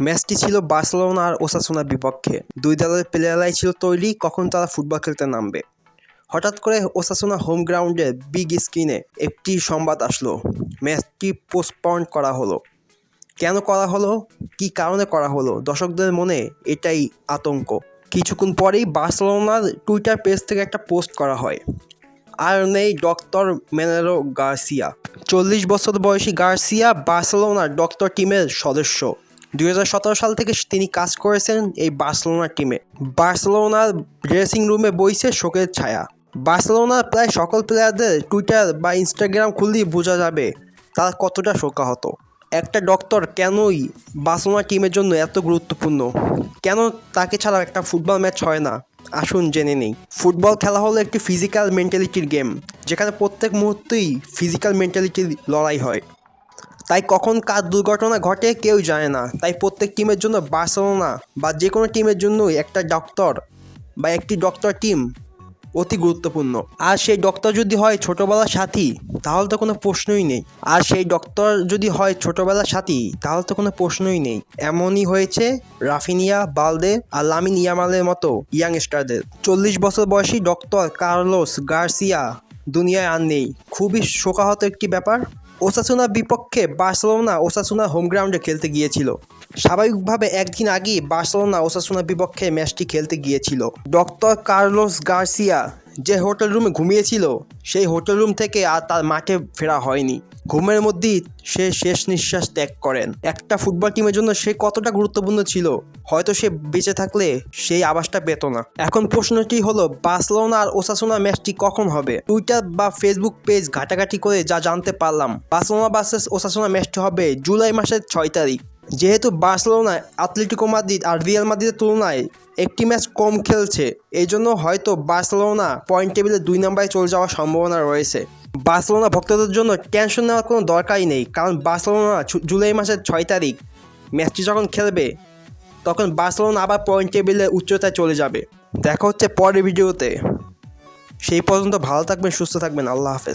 ম্যাচটি ছিল বার্সেলোনা আর ওসাসুনার বিপক্ষে। দুই দলের প্লেয়ারাই ছিল তৈরি, কখন তারা ফুটবল খেলতে নামবে। হঠাৎ করে ওসাসুনা হোম গ্রাউন্ডে বিগ স্ক্রিনে একটি সংবাদ আসলো। ম্যাচটি পোস্টপন্ড করা হলো। কেন করা হলো? কি কারণে করা হলো? দর্শকদের মনে এটাই আতঙ্ক। কিছুক্ষণ পরেই বার্সেলোনার টুইটার পেজ থেকে একটা পোস্ট করা হয়। আর নেই ডক্টর মেনেরো গার্সিয়া। চল্লিশ বছর বয়সী গার্সিয়া বার্সেলোনার ডক্টর টিমের সদস্য। দুই হাজার সতেরো সাল থেকে তিনি কাজ করেছেন এই বার্সেলোনার টিমে বার্সেলোনার ড্রেসিং রুমে বইছে শোকের ছায়া। বার্সেলোনার প্রায় সকল প্লেয়ারদের টুইটার বা ইনস্টাগ্রাম খুললেই বোঝা যাবে তারা কতটা শোকাহত। একটা ডক্টর কেনই বার্সেলোনা টিমের জন্য এত গুরুত্বপূর্ণ? কেন তাকে ছাড়া একটা ফুটবল ম্যাচ হয় না? আসুন জেনে নেই। ফুটবল খেলা হলো একটি ফিজিক্যাল মেন্টালিটির গেম যেখানে প্রত্যেক মুহূর্তেই ফিজিক্যাল মেন্টালিটির লড়াই হয়। তাই কখন কার দুর্ঘটনা ঘটে কেউ জানে না। তাই প্রত্যেক টিমের জন্য বার্সেলোনা বা যে কোনো টিমের জন্যই একটা ডক্টর বা একটি ডক্টর টিম অতি গুরুত্বপূর্ণ। আর সেই ডক্টর যদি হয় ছোটোবেলার সাথী, তাহলে তো কোনো প্রশ্নই নেই। আর সেই ডক্টর যদি হয় ছোটোবেলার সাথী, তাহলে তো কোনো প্রশ্নই নেই। এমনই হয়েছে রাফিনিয়া, বালদে আর লামিন ইয়ামালের মতো ইয়াং স্টারদের চল্লিশ বছর বয়সী ডক্টর কার্লোস গার্সিয়া দুনিয়ায় আর নেই। খুবই শোকাহত একটি ব্যাপার। ওসাসুনার বিপক্ষে বার্সেলোনা ওসাসুনা হোম গ্রাউন্ডে খেলতে গিয়েছিল। স্বাভাবিকভাবে একদিন আগেই বার্সেলোনা ওসাসুনার বিপক্ষে ম্যাচটি খেলতে গিয়েছিল। ডক্টর কার্লোস গার্সিয়া যে হোটেল রুমে ঘুমিয়েছিল, সেই হোটেল রুম থেকে আর তার মাঠে ফেরা হয়নি। ঘুমের মধ্যেই সে শেষ নিঃশ্বাস ত্যাগ করেন। একটা ফুটবল টিমের জন্য সে কতটা গুরুত্বপূর্ণ ছিল, হয়তো সে বেঁচে থাকলে সেই আবাসটা পেত না। এখন প্রশ্নটি হলো, বার্সেলোনা আর ওসাসুনা ম্যাচটি কখন হবে? টুইটার বা ফেসবুক পেজ ঘাটাঘাটি করে যা জানতে পারলাম। বার্সেলোনা ভার্সেস ওসাসুনা ম্যাচটি হবে জুলাই মাসের ছয় তারিখ। যেহেতু বার্সেলোনা আতলেটিকো মাদ্রিদ আর রিয়াল মাদ্রিদের তুলনায় একটি ম্যাচ কম খেলছে এই জন্য হয়তো বার্সেলোনা পয়েন্ট টেবিলে দুই নম্বরে চলে যাওয়ার সম্ভাবনা রয়েছে। বার্সেলোনা ভক্তদের জন্য টেনশন নেওয়ার কোনো দরকারই নেই, কারণ বার্সেলোনা জুলাই মাসের ছয় তারিখ, ম্যাচটি যখন খেলবে, তখন বার্সেলোনা আবার পয়েন্ট টেবিলে উচ্চতায় চলে যাবে। দেখা হচ্ছে পরের ভিডিওতে। সেই পর্যন্ত ভালো থাকবেন, সুস্থ থাকবেন, আল্লাহ হাফেজ।